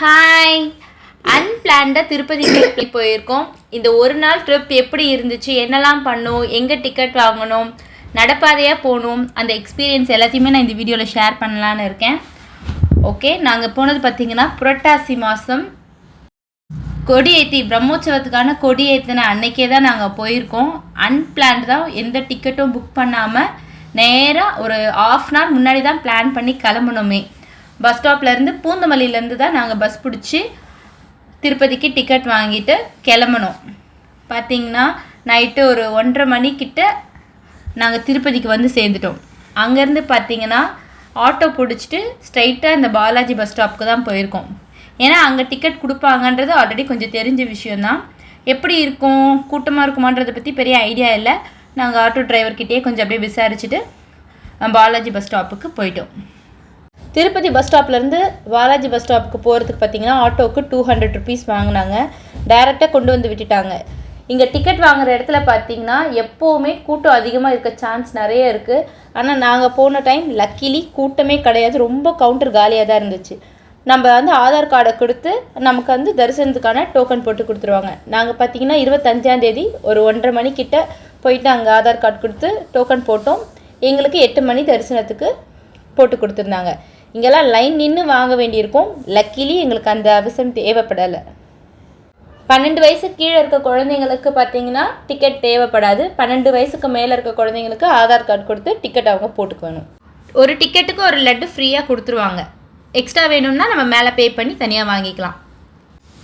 Hi அன்பிளான்டாக Tirupati trip போயிருக்கோம். இந்த ஒரு நாள் ட்ரிப் எப்படி இருந்துச்சு என்னெல்லாம் பண்ணோம் எங்கே டிக்கெட் வாங்கணும் நடப்பாதையாக போகணும் அந்த எக்ஸ்பீரியன்ஸ் எல்லாத்தையுமே நான் இந்த வீடியோவில் ஷேர் பண்ணலான்னு இருக்கேன். ஓகே நாங்கள் போனது பார்த்தீங்கன்னா புரட்டாசி மாதம் கொடியேற்றி பிரம்மோற்சவத்துக்கான கொடியேற்றின அன்னைக்கே தான் நாங்கள் போயிருக்கோம். அன்பிளான்டு தான் எந்த டிக்கெட்டும் புக் பண்ணாமல் நேராக ஒரு ஆஃப் அன் ஹவர் முன்னாடி தான் பிளான் பண்ணி கிளம்பணுமே பஸ் ஸ்டாப்லேருந்து பூந்தமல்லியிலேருந்து தான் நாங்கள் பஸ் பிடிச்சி திருப்பதிக்கு டிக்கெட் வாங்கிட்டு கிளம்பணும். பார்த்தீங்கன்னா நைட்டு ஒரு ஒன்றரை மணிக்கிட்ட நாங்கள் திருப்பதிக்கு வந்து சேர்ந்துட்டோம். அங்கேருந்து பார்த்தீங்கன்னா ஆட்டோ பிடிச்சிட்டு ஸ்ட்ரைட்டாக இந்த பாலாஜி பஸ் ஸ்டாப்புக்கு தான் போயிருக்கோம். ஏன்னா அங்கே டிக்கெட் கொடுப்பாங்கன்றது ஆல்ரெடி கொஞ்சம் தெரிஞ்ச விஷயந்தான் எப்படி இருக்கும்? கூட்டமாக இருக்குமான்றதை பற்றி பெரிய ஐடியா இல்லை. நாங்கள் ஆட்டோ டிரைவர்கிட்டயே கொஞ்சம் அப்படியே விசாரிச்சுட்டு பாலாஜி பஸ் ஸ்டாப்புக்கு போயிட்டோம். திருப்பதி பஸ் ஸ்டாப்லேருந்து பாலாஜி பஸ் ஸ்டாப்புக்கு போகிறதுக்கு பார்த்தீங்கன்னா ஆட்டோவுக்கு டூ ஹண்ட்ரட் ருபீஸ் வாங்கினாங்க. டைரெக்டாக கொண்டு வந்து விட்டுட்டாங்க. இங்கே டிக்கெட் வாங்குகிற இடத்துல பார்த்தீங்கன்னா எப்போவுமே கூட்டம் அதிகமாக இருக்க சான்ஸ் நிறைய இருக்குது ஆனால் நாங்கள் போன டைம் லக்கிலி கூட்டமே கிடையாது. ரொம்ப கவுண்டர் காலியாக தான் இருந்துச்சு. நம்ம வந்து ஆதார் கார்டை கொடுத்து நமக்கு வந்து தரிசனத்துக்கான டோக்கன் போட்டு கொடுத்துருவாங்க. நாங்கள் பார்த்தீங்கன்னா இருபத்தஞ்சாந்தேதி ஒரு ஒன்றரை மணிக்கிட்ட போயிட்டு அங்கே ஆதார் கார்டு கொடுத்து டோக்கன் போட்டோம். எங்களுக்கு எட்டு மணி தரிசனத்துக்கு போட்டு கொடுத்துருந்தாங்க. இங்கெல்லாம் லைன் நின்று வாங்க வேண்டியிருக்கும். லக்கிலி எங்களுக்கு அந்த அவசரம் தேவைப்படலை. பன்னெண்டு வயசு கீழே இருக்க குழந்தைங்களுக்கு பார்த்தீங்கன்னா டிக்கெட் தேவைப்படாது. பன்னெண்டு வயசுக்கு மேலே இருக்க குழந்தைங்களுக்கு ஆதார் கார்டு கொடுத்து டிக்கெட் அவங்க போட்டுக்கணும். ஒரு டிக்கெட்டுக்கு ஒரு லட்டு ஃப்ரீயாக கொடுத்துருவாங்க. எக்ஸ்ட்ரா வேணும்னா நம்ம மேலே பே பண்ணி தனியாக வாங்கிக்கலாம்.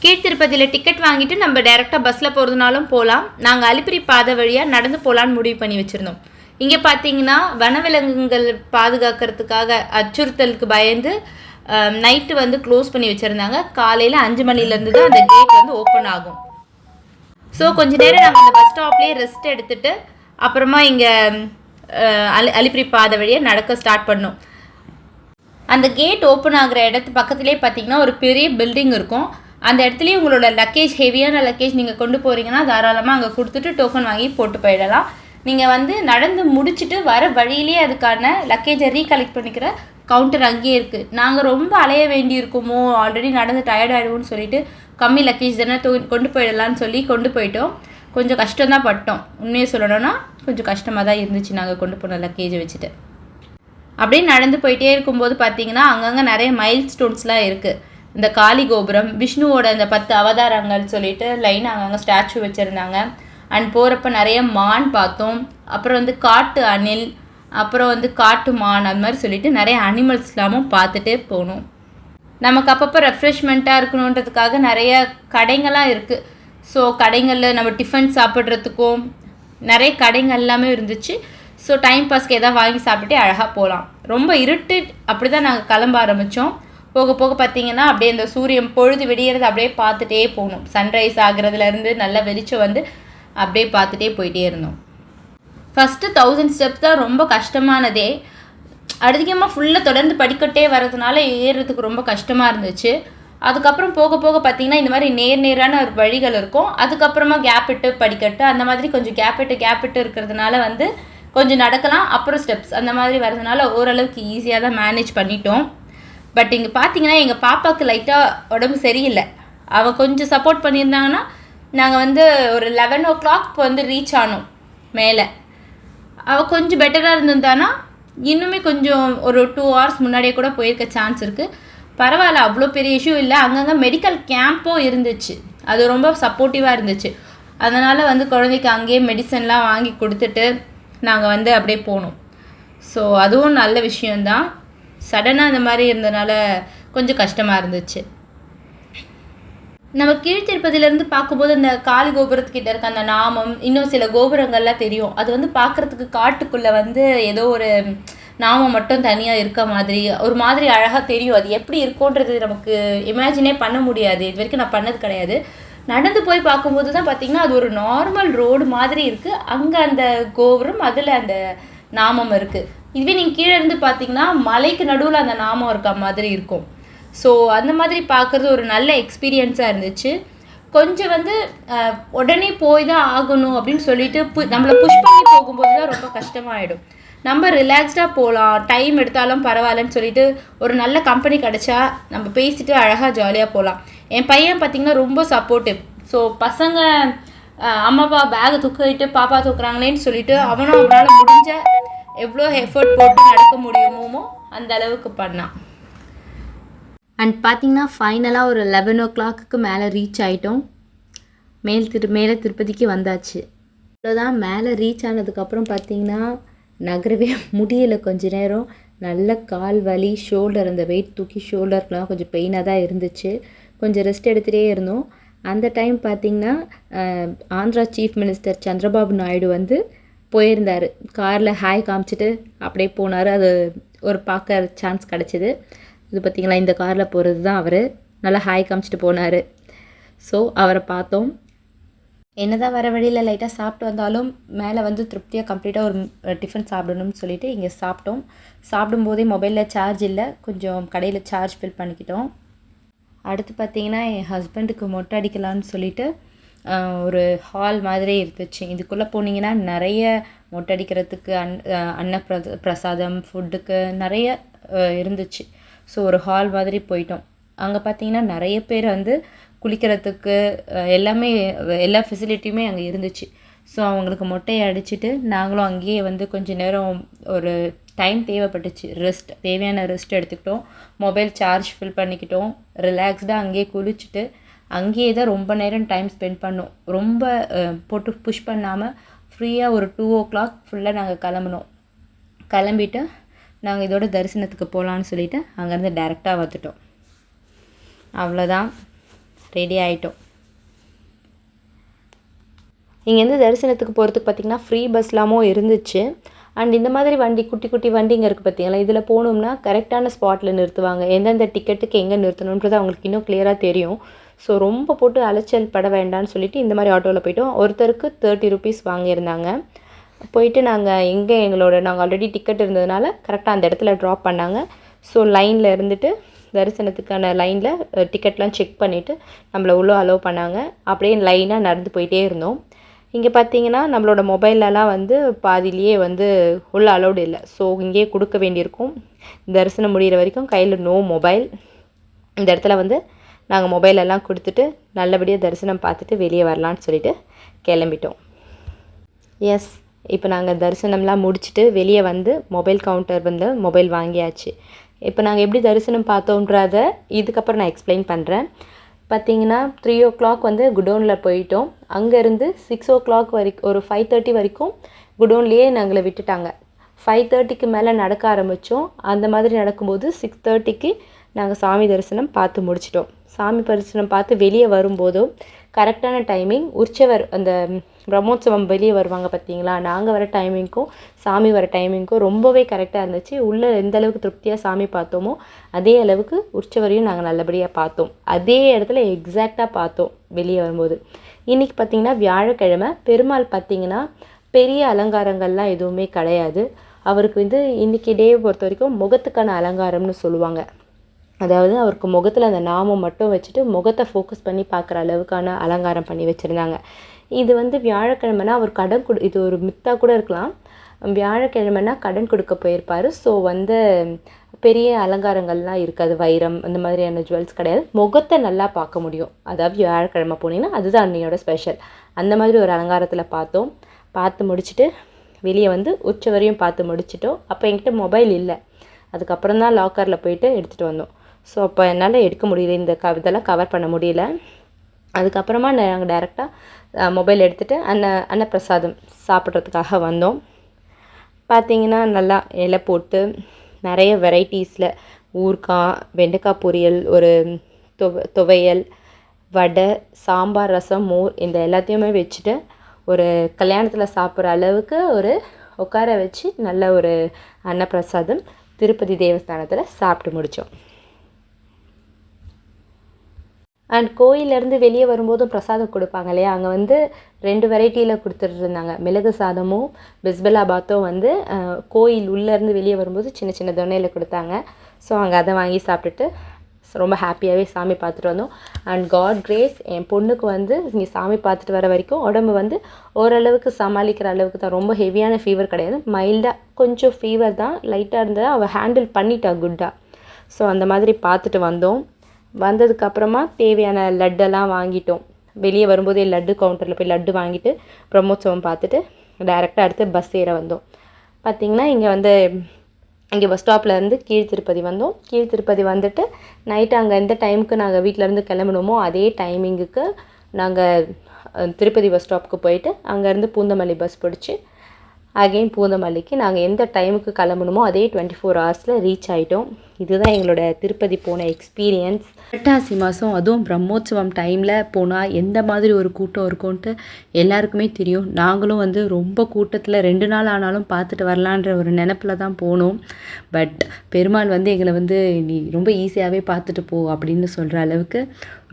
கீழ்த்திருப்பதியில் டிக்கெட் வாங்கிட்டு நம்ம டேரெக்டாக பஸ்ஸில் போகிறதுனாலும் போகலாம் நாங்கள் அலிப்பிரி பாதை வழியாக நடந்து போகலான்னு முடிவு பண்ணி வச்சுருந்தோம். இங்கே பார்த்தீங்கன்னா வனவிலங்குகள் பாதுகாக்கிறதுக்காக அச்சுறுத்தலுக்கு பயந்து நைட்டு வந்து க்ளோஸ் பண்ணி வச்சுருந்தாங்க. காலையில் அஞ்சு மணிலேருந்து தான் அந்த கேட் வந்து ஓப்பன் ஆகும். ஸோ கொஞ்ச நேரம் நாங்கள் அந்த பஸ் ஸ்டாப்லேயே ரெஸ்ட் எடுத்துட்டு அப்புறமா இங்கே அலி அலிப்பிரி பாதை வழியாக நடக்க ஸ்டார்ட் பண்ணோம். அந்த கேட் ஓப்பன் ஆகிற இடத்து பக்கத்துலேயே பார்த்தீங்கன்னா ஒரு பெரிய பில்டிங் இருக்கும். அந்த இடத்துலையும் உங்களோட லக்கேஜ் ஹெவியான லக்கேஜ் நீங்கள் கொண்டு போகிறீங்கன்னா தாராளமாக அங்கே கொடுத்துட்டு டோக்கன் வாங்கி போட்டு போயிடலாம். நீங்கள் வந்து நடந்து முடிச்சுட்டு வர வழியிலேயே அதுக்கான லக்கேஜை ரீகலெக்ட் பண்ணிக்கிற கவுண்டர் அங்கேயே இருக்குது நாங்கள் ரொம்ப அலைய வேண்டியிருக்குமோ? ஆல்ரெடி நடந்து டயர்ட் ஆகிடுவோம்னு சொல்லிட்டு கம்மி லக்கேஜ் தானே தொ கொண்டு போயிடலான்னு சொல்லி கொண்டு போயிட்டோம். கொஞ்சம் கஷ்டம்தான் பட்டோம். உண்மையை சொல்லணும்னா கொஞ்சம் கஷ்டமாக தான் இருந்துச்சு நாங்கள் கொண்டு போன லக்கேஜை வச்சுட்டு. அப்படியே நடந்து போயிட்டே இருக்கும்போது பார்த்தீங்கன்னா அங்கங்கே நிறைய மைல் ஸ்டோன்ஸ்லாம் இருக்குது இந்த காளி கோபுரம் விஷ்ணுவோட இந்த பத்து அவதாரங்கள் சொல்லிட்டு லைன் அங்கங்கே ஸ்டாச்சு வச்சுருந்தாங்க. அண்ட் போகிறப்ப நிறைய மான் பார்த்தோம். அப்புறம் வந்து காட்டு அணில் அப்புறம் வந்து காட்டு மான் அது மாதிரி சொல்லிட்டு நிறைய அனிமல்ஸ்லாமும் பார்த்துட்டே போகணும் நமக்கு அப்பப்போ ரெஃப்ரெஷ்மெண்ட்டாக இருக்கணுன்றதுக்காக நிறைய கடைங்கள்லாம் இருக்குது ஸோ கடைங்களில் நம்ம டிஃபன் சாப்பிட்றதுக்கும் நிறைய கடைங்கள் எல்லாமே இருந்துச்சு. ஸோ டைம் பாஸ்க்கு எதாவது வாங்கி சாப்பிட்டுட்டு அழகாக போகலாம். ரொம்ப இருட்டு அப்படி தான் நாங்கள் கிளம்ப ஆரம்பித்தோம் போக போக பார்த்தீங்கன்னா அப்படியே இந்த சூரியன் பொழுது விடியறது அப்படியே பார்த்துட்டே போகணும் சன்ரைஸ் ஆகிறதுலேருந்து நல்ல வெளிச்சம் வந்து அப்படியே பார்த்துட்டே போயிட்டே இருந்தோம். ஃபஸ்ட்டு தௌசண்ட் ஸ்டெப்ஸ் தான் ரொம்ப கஷ்டமானதே. அதிகமாக ஃபுல்லாக தொடர்ந்து படிக்கட்டே வர்றதுனால ஏறுறதுக்கு ரொம்ப கஷ்டமாக இருந்துச்சு. அதுக்கப்புறம் போக போக பார்த்தீங்கன்னா இந்த மாதிரி நேர் நேரான ஒரு வழிகள் இருக்கும். அதுக்கப்புறமா கேப் விட்டு படிக்கட்டு அந்த மாதிரி கொஞ்சம் கேப் விட்டு கேப் விட்டு இருக்கிறதுனால வந்து கொஞ்சம் நடக்கலாம். அப்புறம் ஸ்டெப்ஸ் அந்த மாதிரி வர்றதுனால ஓரளவுக்கு ஈஸியாக தான் மேனேஜ் பண்ணிட்டோம். பட் இங்கே பார்த்தீங்கன்னா எங்கள் பாப்பாவுக்கு லைட்டாக உடம்பு சரியில்லை. அவள் கொஞ்சம் சப்போர்ட் பண்ணியிருந்தாங்கன்னா நாங்கள் வந்து ஒரு லெவன் ஓ கிளாக் வந்து ரீச் ஆனோம் மேலே. அவள் கொஞ்சம் பெட்டராக இருந்திருந்தானா? இன்னுமே கொஞ்சம் ஒரு டூ ஹவர்ஸ் முன்னாடியே கூட போயிருக்க சான்ஸ் இருக்குது பரவாயில்ல அவ்வளோ பெரிய இஷ்யூ இல்லை. அங்கங்கே மெடிக்கல் கேம்பும் இருந்துச்சு. அது ரொம்ப சப்போர்ட்டிவாக இருந்துச்சு. அதனால் வந்து குழந்தைக்கு அங்கேயே மெடிசன்லாம் வாங்கி கொடுத்துட்டு நாங்கள் வந்து அப்படியே போனோம். ஸோ அதுவும் நல்ல விஷயந்தான் சடனாக இந்த மாதிரி இருந்தனால கொஞ்சம் கஷ்டமாக இருந்துச்சு. நம்ம கீழ்த்திருப்பதிலேருந்து பார்க்கும்போது அந்த காளி கோபுரத்துக்கிட்ட இருக்க அந்த நாமம் இன்னும் சில கோபுரங்கள்லாம் தெரியும். அது வந்து பார்க்குறதுக்கு காட்டுக்குள்ளே வந்து ஏதோ ஒரு நாமம் மட்டும் தனியாக இருக்க மாதிரி ஒரு மாதிரி அழகாக தெரியும். அது எப்படி இருக்கும்ன்றது நமக்கு இமேஜினே பண்ண முடியாது. இது வரைக்கும் நான் பண்ணது கிடையாது. நடந்து போய் பார்க்கும்போது தான் பார்த்தீங்கன்னா அது ஒரு நார்மல் ரோடு மாதிரி இருக்குது அங்கே அந்த கோபுரம் அதில் அந்த நாமம் இருக்குது இதுவே நீங்கள் கீழே இருந்து பார்த்தீங்கன்னா மலைக்கு நடுவில் அந்த நாமம் இருக்க மாதிரி இருக்கும். ஸோ அந்த மாதிரி பார்க்குறது ஒரு நல்ல எக்ஸ்பீரியன்ஸாக இருந்துச்சு. கொஞ்சம் வந்து உடனே போய் தான் ஆகணும் அப்படின்னு சொல்லிட்டு பு நம்மளை புஷ் பண்ணி போகும்போது தான் ரொம்ப கஷ்டமாயிடும். நம்ம ரிலாக்ஸ்டாக போகலாம் டைம் எடுத்தாலும் பரவாயில்லன்னு சொல்லிட்டு ஒரு நல்ல கம்பெனி கிடச்சா நம்ம பேசிட்டு அழகாக ஜாலியாக போகலாம் என் பையன் பார்த்திங்கன்னா ரொம்ப சப்போர்ட்டிவ் ஸோ பசங்க அம்மா அப்பா பேகை தூக்கிட்டு பாப்பா தூக்குறாங்களேன்னு சொல்லிட்டு அவனும் அவனால் முடிஞ்ச எவ்வளோ எஃபர்ட் போட்டு நடக்க முடியுமோ அந்த அளவுக்கு பண்ணான். அண்ட் பார்த்தீங்கன்னா ஃபைனலாக ஒரு லெவன் ஓ கிளாக்கு மேலே ரீச் ஆகிட்டோம் மேல் திரு மேலே திருப்பதிக்கு வந்தாச்சு. அவ்வளோதான் மேலே ரீச் ஆனதுக்கப்புறம் பார்த்தீங்கன்னா நகரவே முடியலை கொஞ்ச நேரம். நல்ல கால் வலி ஷோல்டர் அந்த வெயிட் தூக்கி ஷோல்டர்க்கெலாம் கொஞ்சம் பெயினாக தான் இருந்துச்சு. கொஞ்சம் ரெஸ்ட் எடுத்துகிட்டே இருந்தோம். அந்த டைம் பார்த்திங்கன்னா ஆந்திரா சீஃப் மினிஸ்டர் சந்திரபாபு நாயுடு வந்து போயிருந்தார். காரில் ஹாய் காமிச்சிட்டு அப்படியே போனார். அது ஒரு பார்க்க சான்ஸ் கிடச்சிது. இது பார்த்திங்களா இந்த காரில் போகிறது தான் அவர். நல்லா ஹாய் காமிச்சிட்டு போனார். ஸோ அவரை பார்த்தோம். என்னதான் வர வழியில் லைட்டாக சாப்பிட்டு வந்தாலும் மேலே வந்து திருப்தியாக கம்ப்ளீட்டாக ஒரு டிஃபன் சாப்பிடணும்னு சொல்லிட்டு இங்கே சாப்பிட்டோம். சாப்பிடும்போதே மொபைலில் சார்ஜ் இல்லை. கொஞ்சம் கடையில் சார்ஜ் ஃபில் பண்ணிக்கிட்டோம். அடுத்து பார்த்தீங்கன்னா என் ஹஸ்பண்டுக்கு மொட்டை அடிக்கலான்னு சொல்லிட்டு ஒரு ஹால் மாதிரி இருந்துச்சு. இதுக்குள்ளே போனீங்கன்னா நிறைய மொட்டை அடிக்கிறதுக்கு அன் அன்ன பிரசாதம் ஃபுட்டுக்கு நிறைய இருந்துச்சு. ஸோ ஒரு ஹால் மாதிரி போயிட்டோம். அங்கே பார்த்தீங்கன்னா நிறைய பேர் வந்து குளிக்கிறதுக்கு எல்லாமே எல்லா ஃபெசிலிட்டியுமே அங்கே இருந்துச்சு. ஸோ அவங்களுக்கு மொட்டையை அடிச்சுட்டு நாங்களும் அங்கேயே வந்து கொஞ்ச நேரம் ஒரு டைம் தேவைப்பட்டுச்சு. ரெஸ்ட் தேவையான ரெஸ்ட் எடுத்துக்கிட்டோம். மொபைல் சார்ஜ் ஃபில் பண்ணிக்கிட்டோம். ரிலாக்ஸ்டாக அங்கேயே குளிச்சுட்டு அங்கேயே தான் ரொம்ப நேரம் டைம் ஸ்பெண்ட் பண்ணோம். ரொம்ப போட்டு புஷ் பண்ணாமல் ஃப்ரீயாக ஒரு டூ ஓ கிளாக் ஃபுல்லாக நாங்கள் கிளம்புனோம். கிளம்பிட்டு நாங்கள் இதோட தரிசனத்துக்கு போகலான்னு சொல்லிவிட்டு அங்கேருந்து டேரெக்டாக வந்துட்டோம். அவ்வளோதான் ரெடி ஆகிட்டோம் இங்கேருந்து தரிசனத்துக்கு போகிறதுக்கு பார்த்திங்கன்னா ஃப்ரீ பஸ்லாமும் இருந்துச்சு. அண்ட் இந்த மாதிரி வண்டி குட்டி குட்டி வண்டிங்க இருக்குது பார்த்தீங்களா இதில் போகணும்னா கரெக்டான ஸ்பாட்டில் நிறுத்துவாங்க. எந்தெந்த டிக்கெட்டுக்கு எங்கே நிறுத்தணுன்றது அவங்களுக்கு இன்னும் கிளியராக தெரியும். ஸோ ரொம்ப போட்டு அலைச்சல் பட வேண்டாம்னு சொல்லிட்டு இந்த மாதிரி ஆட்டோவில் போயிட்டோம். ஒருத்தருக்கு தேர்ட்டி ருபீஸ் வாங்கியிருந்தாங்க. போயிட்டு நாங்கள் எங்கே எங்களோட நாங்கள் ஆல்ரெடி டிக்கெட் இருந்ததுனால கரெக்டாக அந்த இடத்துல ட்ராப் பண்ணாங்க. ஸோ லைனில் இருந்துட்டு தரிசனத்துக்கான லைனில் டிக்கெட்லாம் செக் பண்ணிவிட்டு நம்மளை உள்ளே அலோவ் பண்ணாங்க. அப்படியே லைனாக நடந்து போயிட்டே இருந்தோம். இங்கே பார்த்தீங்கன்னா நம்மளோட மொபைல்லலாம் வந்து பாதியிலேயே வந்து உள்ள அலௌடு இல்லை. ஸோ இங்கேயே கொடுக்க வேண்டியிருக்கும். தரிசனம் முடிகிற வரைக்கும் கையில் நோ மொபைல் இந்த இடத்துல வந்து நாங்கள் மொபைலெல்லாம் கொடுத்துட்டு நல்லபடியாக தரிசனம் பார்த்துட்டு வெளியே வரலான்னு சொல்லிட்டு கிளம்பிட்டோம். எஸ் இப்போ நாங்கள் தரிசனம்லாம் முடிச்சுட்டு வெளியே வந்து மொபைல் கவுண்டர் வந்து மொபைல் வாங்கியாச்சு. இப்போ நாங்கள் எப்படி தரிசனம் பார்த்தோன்றத இதுக்கப்புறம் நான் எக்ஸ்பிளைன் பண்ணுறேன் பார்த்தீங்கன்னா த்ரீ ஓ கிளாக் வந்து குடோனில் போயிட்டோம். அங்கேருந்து சிக்ஸ் ஓ கிளாக் வரைக்கும் ஒரு ஃபைவ் தேர்ட்டி வரைக்கும் குடோன்லேயே நாங்களை விட்டுட்டாங்க. ஃபைவ் தேர்ட்டிக்கு மேலே நடக்க ஆரம்பித்தோம். அந்த மாதிரி நடக்கும்போது சிக்ஸ் தேர்ட்டிக்கு நாங்கள் சாமி தரிசனம் பார்த்து முடிச்சிட்டோம். சாமி தரிசனம் பார்த்து வெளியே வரும்போதும் கரெக்டான டைமிங் உற்சவர் அந்த பிரம்மோற்சவம் வெளியே வருவாங்க பார்த்தீங்களா? நாங்கள் வர டைமிங்க்கும் சாமி வர டைமிங்க்கும் ரொம்பவே கரெக்டாக இருந்துச்சு. உள்ளே எந்த அளவுக்கு திருப்தியாக சாமி பார்த்தோமோ அதே அளவுக்கு உற்சவரையும் நாங்கள் நல்லபடியாக பார்த்தோம். அதே இடத்துல எக்ஸாக்டாக பார்த்தோம் வெளியே வரும்போது. இன்றைக்கி பார்த்தீங்கன்னா வியாழக்கிழமை பெருமாள் பார்த்தீங்கன்னா பெரிய அலங்காரங்கள்லாம் எதுவுமே கிடையாது. அவருக்கு வந்து இன்றைக்கி டே பொறுத்த வரைக்கும் முகத்துக்கான அலங்காரம்னு சொல்லுவாங்க. அதாவது அவருக்கு முகத்தில் அந்த நாமம் மட்டும் வச்சுட்டு முகத்தை ஃபோக்கஸ் பண்ணி பார்க்குற அளவுக்கான அலங்காரம் பண்ணி வச்சுருந்தாங்க. இது வந்து வியாழக்கிழமைனா அவர் கடன் கொடு இது ஒரு மித்தாக கூட இருக்கலாம். வியாழக்கிழமைனா கடன் கொடுக்க போயிருப்பார். ஸோ வந்து பெரிய அலங்காரங்கள்லாம் இருக்காது. வைரம் அந்த மாதிரியான ஜுவல்ஸ் கிடையாது. முகத்தை நல்லா பார்க்க முடியும். அதாவது வியாழக்கிழமை போனீங்கன்னா அதுதான் அன்னையோட ஸ்பெஷல் அந்த மாதிரி ஒரு அலங்காரத்தில் பார்த்தோம். பார்த்து முடிச்சுட்டு வெளியே வந்து உச்ச வரையும் பார்த்து முடிச்சிட்டோம். அப்போ என்கிட்ட மொபைல் இல்லை. அதுக்கப்புறம் தான் லாக்கரில் போயிட்டு எடுத்துகிட்டு வந்தோம். ஸோ அப்போ என்னால் எடுக்க முடியல. இந்த க இதெல்லாம் கவர் பண்ண முடியல. அதுக்கப்புறமா நாங்கள் டேரெக்டாக மொபைல் எடுத்துகிட்டு அன்ன அன்னப்பிரசாதம் சாப்பிட்றதுக்காக வந்தோம். பார்த்தீங்கன்னா நல்லா இலை போட்டு நிறைய வெரைட்டிஸில் ஊறுகாய் வெண்டைக்காய் பொரியல் ஒரு துவ துவையல் வடை சாம்பார் ரசம் மோர் இந்த எல்லாத்தையுமே வச்சுட்டு ஒரு கல்யாணத்தில் சாப்பிட்ற அளவுக்கு ஒரு உட்கார வச்சு நல்ல ஒரு அன்னப்பிரசாதம் திருப்பதி தேவஸ்தானத்தில் சாப்பிட்டு முடித்தோம் அண்ட் கோயிலேருந்து வெளியே வரும்போதும் பிரசாதம் கொடுப்பாங்க இல்லையா? அங்கே வந்து ரெண்டு வெரைட்டியில் கொடுத்துட்ருந்தாங்க மிளகு சாதமும் பிஸ்பலாபாத்தும் வந்து கோயில் உள்ளேருந்து வெளியே வரும்போது சின்ன சின்ன தொன்னையில் கொடுத்தாங்க. ஸோ அங்கே அதை வாங்கி சாப்பிட்டுட்டு ரொம்ப ஹாப்பியாகவே சாமி பார்த்துட்டு வந்தோம். அண்ட் காட் கிரேஸ் என் பொண்ணுக்கு வந்து இங்கே சாமி பார்த்துட்டு வர வரைக்கும் உடம்பு வந்து ஓரளவுக்கு சமாளிக்கிற அளவுக்கு தான். ரொம்ப ஹெவியான ஃபீவர் கிடையாது. மைல்டாக கொஞ்சம் ஃபீவர் தான். லைட்டாக இருந்தால் அவள் ஹேண்டில் பண்ணிட்டா குட்டாக ஸோ அந்த மாதிரி பார்த்துட்டு வந்தோம். வந்ததுக்கப்புறமா தேவையான லட்டெல்லாம் வாங்கிட்டோம். வெளியே வரும்போதே லட்டு கவுண்டரில் போய் லட்டு வாங்கிட்டு பிரம்மோற்சவம் பார்த்துட்டு டைரெக்டாக அடுத்து பஸ் ஏற வந்தோம். பார்த்திங்கன்னா இங்கே வந்து இங்கே பஸ் ஸ்டாப்லேருந்து கீழ்த்திருப்பதி கீழ் திருப்பதி வந்தோம். கீழ் திருப்பதி வந்துட்டு நைட்டு அங்கே எந்த டைமுக்கு நாங்கள் வீட்டிலேருந்து கிளம்பணுமோ அதே டைமிங்குக்கு நாங்கள் திருப்பதி பஸ் ஸ்டாப்புக்கு போயிட்டு அங்கேருந்து பூந்தமல்லி பஸ் பிடிச்சி அகெயின் பூந்தமல்லிக்கு நாங்கள் எந்த டைமுக்கு கிளம்பணுமோ அதே டுவெண்ட்டி ஃபோர் ஹவர்ஸில் ரீச் ஆகிட்டோம் இதுதான் எங்களோட திருப்பதி போன எக்ஸ்பீரியன்ஸ் புரட்டாசி மாதம் அதுவும் பிரம்மோற்சவம் டைமில் போனால் எந்த மாதிரி ஒரு கூட்டம் இருக்கும்ன்ட்டு எல்லாருக்குமே தெரியும். நாங்களும் வந்து ரொம்ப கூட்டத்தில் ரெண்டு நாள் ஆனாலும் பார்த்துட்டு வரலான்ற ஒரு நினப்பில் தான் போனோம். பட் பெருமாள் வந்து எங்களை வந்து நீ ரொம்ப ஈஸியாகவே பார்த்துட்டு போ அப்படின்னு சொல்கிற அளவுக்கு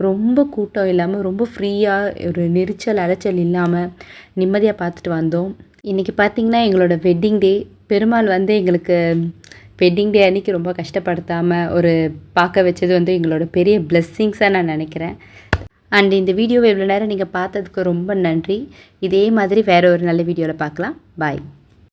ரொம்ப கூட்டம் இல்லாமல் ரொம்ப ஃப்ரீயாக ஒரு நெரிச்சல் அலைச்சல் இல்லாமல் நிம்மதியாக பார்த்துட்டு வந்தோம். இன்றைக்கி பார்த்திங்கன்னா எங்களோட வெட்டிங் டே பெருமாள் வந்து எங்களுக்கு வெட்டிங் டே அன்றைக்கி ரொம்ப கஷ்டப்படுத்தாமல் ஒரு பார்க்க வச்சது வந்து எங்களோட பெரிய பிளெஸ்ஸிங்ஸாக நான் நினைக்கிறேன். அண்ட் இந்த வீடியோவை இவ்வளோ நேரம் நீங்கள் பார்த்ததுக்கு ரொம்ப நன்றி. இதே மாதிரி வேறு ஒரு நல்ல வீடியோவில் பார்க்கலாம். பாய்